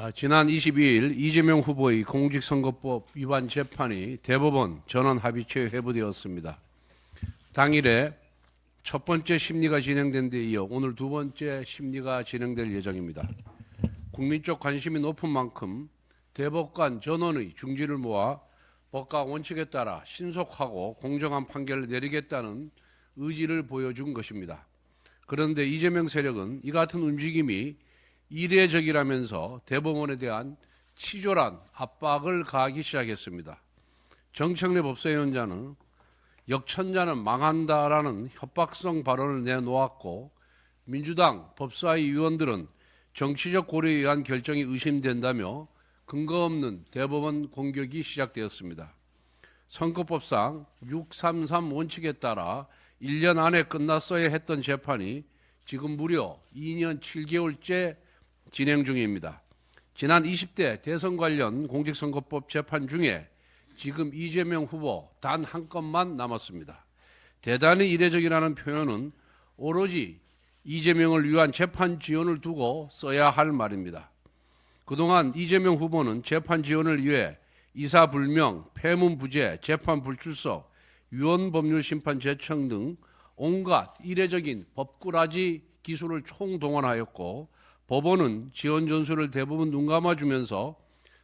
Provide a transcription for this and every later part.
아, 지난 22일 이재명 후보의 공직선거법 위반 재판이 대법원 전원 합의체에 회부되었습니다. 당일에 첫 번째 심리가 진행된 데 이어 오늘 두 번째 심리가 진행될 예정입니다. 국민적 관심이 높은 만큼 대법관 전원의 중지를 모아 법과 원칙에 따라 신속하고 공정한 판결을 내리겠다는 의지를 보여준 것입니다. 그런데 이재명 세력은 이 같은 움직임이 이례적이라면서 대법원에 대한 치졸한 압박을 가하기 시작했습니다. 정청래 법사위원장은 역천자는 망한다라는 협박성 발언을 내놓았고 민주당 법사위 위원들은 정치적 고려에 의한 결정이 의심된다며 근거 없는 대법원 공격이 시작되었습니다. 선거법상 633 원칙에 따라 1년 안에 끝났어야 했던 재판이 지금 무려 2년 7개월째 진행 중입니다. 지난 20대 대선 관련 공직선거법 재판 중에 지금 이재명 후보 단 한 건만 남았습니다. 대단히 이례적이라는 표현은 오로지 이재명을 위한 재판 지원을 두고 써야 할 말입니다. 그동안 이재명 후보는 재판 지원을 위해 이사불명, 폐문부재, 재판 불출석, 유언법률 심판 제청 등 온갖 이례적인 법꾸라지 기술을 총동원하였고 법원은 지원 전술을 대부분 눈 감아주면서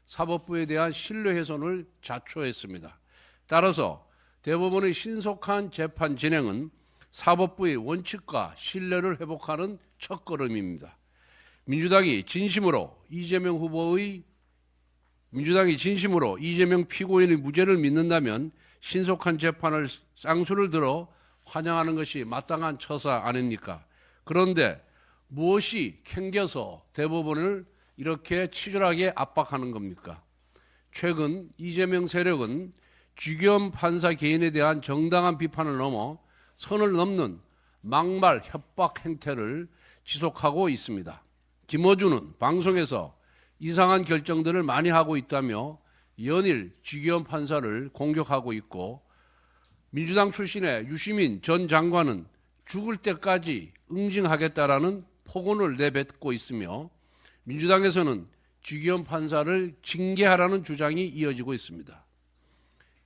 사법부에 대한 신뢰 훼손을 자초했습니다. 따라서 대법원의 신속한 재판 진행은 사법부의 원칙과 신뢰를 회복하는 첫걸음입니다. 민주당이 진심으로 이재명 후보의 민주당이 진심으로 이재명 피고인의 무죄를 믿는다면 신속한 재판을 쌍수를 들어 환영하는 것이 마땅한 처사 아닙니까? 그런데 무엇이 캥겨서 대법원을 이렇게 치졸하게 압박하는 겁니까? 최근 이재명 세력은 주겸 판사 개인에 대한 정당한 비판을 넘어 선을 넘는 막말 협박 행태를 지속하고 있습니다. 김어준은 방송에서 이상한 결정들을 많이 하고 있다며 연일 주기현 판사를 공격하고 있고 민주당 출신의 유시민 전 장관은 죽을 때까지 응징하겠다라는 폭언을 내뱉고 있으며 민주당에서는 주기현 판사를 징계하라는 주장이 이어지고 있습니다.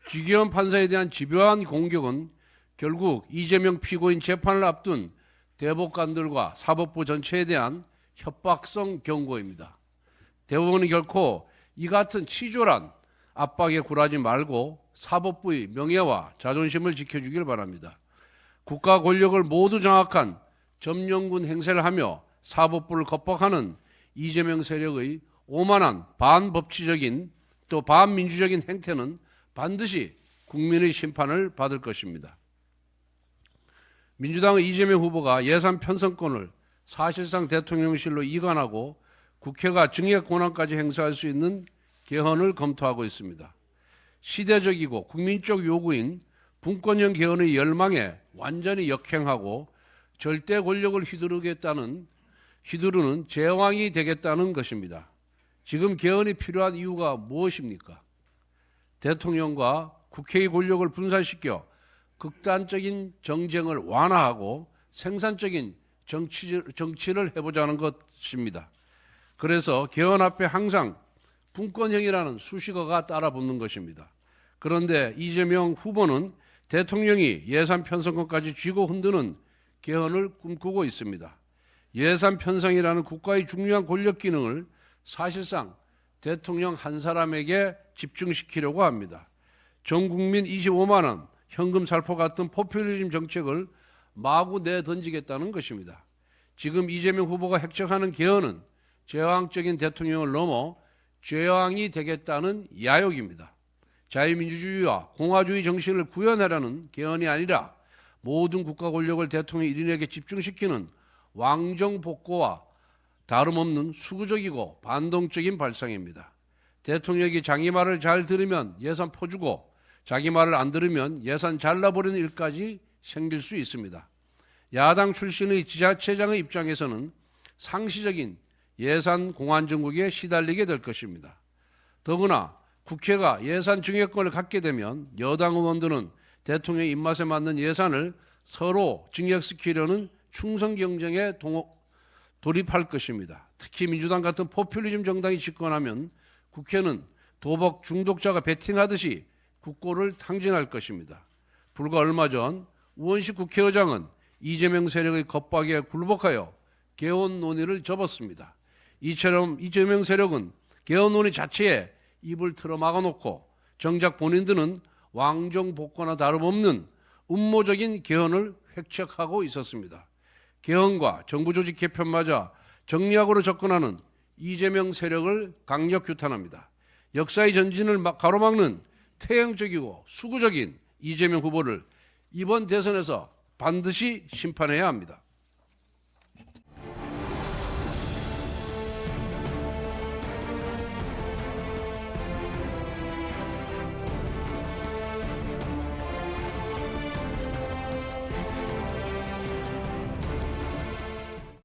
주기현 판사에 대한 집요한 공격은 결국 이재명 피고인 재판을 앞둔 대법관들과 사법부 전체에 대한 협박성 경고입니다. 대법원이 결코 이 같은 치졸한 압박에 굴하지 말고 사법부의 명예와 자존심을 지켜주길 바랍니다. 국가 권력을 모두 장악한 점령군 행세를 하며 사법부를 겁박하는 이재명 세력의 오만한 반법치적인 또 반민주적인 행태는 반드시 국민의 심판을 받을 것입니다. 민주당의 이재명 후보가 예산 편성권을 사실상 대통령실로 이관하고 국회가 증액 권한까지 행사할 수 있는 개헌을 검토하고 있습니다. 시대적이고 국민적 요구인 분권형 개헌의 열망에 완전히 역행하고 절대 권력을 휘두르겠다는 휘두르는 제왕이 되겠다는 것입니다. 지금 개헌이 필요한 이유가 무엇입니까? 대통령과 국회의 권력을 분산시켜 극단적인 정쟁을 완화하고 생산적인 정치, 정치를 해보자는 것입니다. 그래서 개헌 앞에 항상 분권형이라는 수식어가 따라붙는 것입니다. 그런데 이재명 후보는 대통령이 예산 편성권까지 쥐고 흔드는 개헌을 꿈꾸고 있습니다. 예산 편성이라는 국가의 중요한 권력 기능을 사실상 대통령 한 사람에게 집중시키려고 합니다. 전 국민 25만 원 현금 살포 같은 포퓰리즘 정책을 마구 내던지겠다는 것입니다. 지금 이재명 후보가 획책하는 개헌은 제왕적인 대통령을 넘어 죄왕이 되겠다는 야욕입니다. 자유민주주의와 공화주의 정신을 구현하라는 개헌이 아니라 모든 국가 권력을 대통령 1인에게 집중시키는 왕정복고와 다름없는 수구적이고 반동적인 발상입니다. 대통령이 자기 말을 잘 들으면 예산 퍼주고 자기 말을 안 들으면 예산 잘라버리는 일까지 생길 수 있습니다. 야당 출신의 지자체장의 입장에서는 상시적인 예산 공안 정국에 시달리게 될 것입니다. 더구나 국회가 예산 증액권을 갖게 되면 여당 의원들은 대통령 입맛에 맞는 예산을 서로 증액시키려는 충성 경쟁에 돌입할 것입니다. 특히 민주당 같은 포퓰리즘 정당이 집권하면 국회는 도박 중독자가 베팅하듯이 국고를 탕진할 것입니다. 불과 얼마 전 우원식 국회의장은 이재명 세력의 겁박에 굴복하여 개헌 논의를 접었습니다. 이처럼 이재명 세력은 개헌 논의 자체에 입을 틀어 막아놓고 정작 본인들은 왕정 복권과 다름없는 음모적인 개헌을 획책하고 있었습니다. 개헌과 정부 조직 개편마저 정리학으로 접근하는 이재명 세력을 강력 규탄합니다. 역사의 전진을 막- 가로막는 태양적이고 수구적인 이재명 후보를 이번 대선에서 반드시 심판해야 합니다.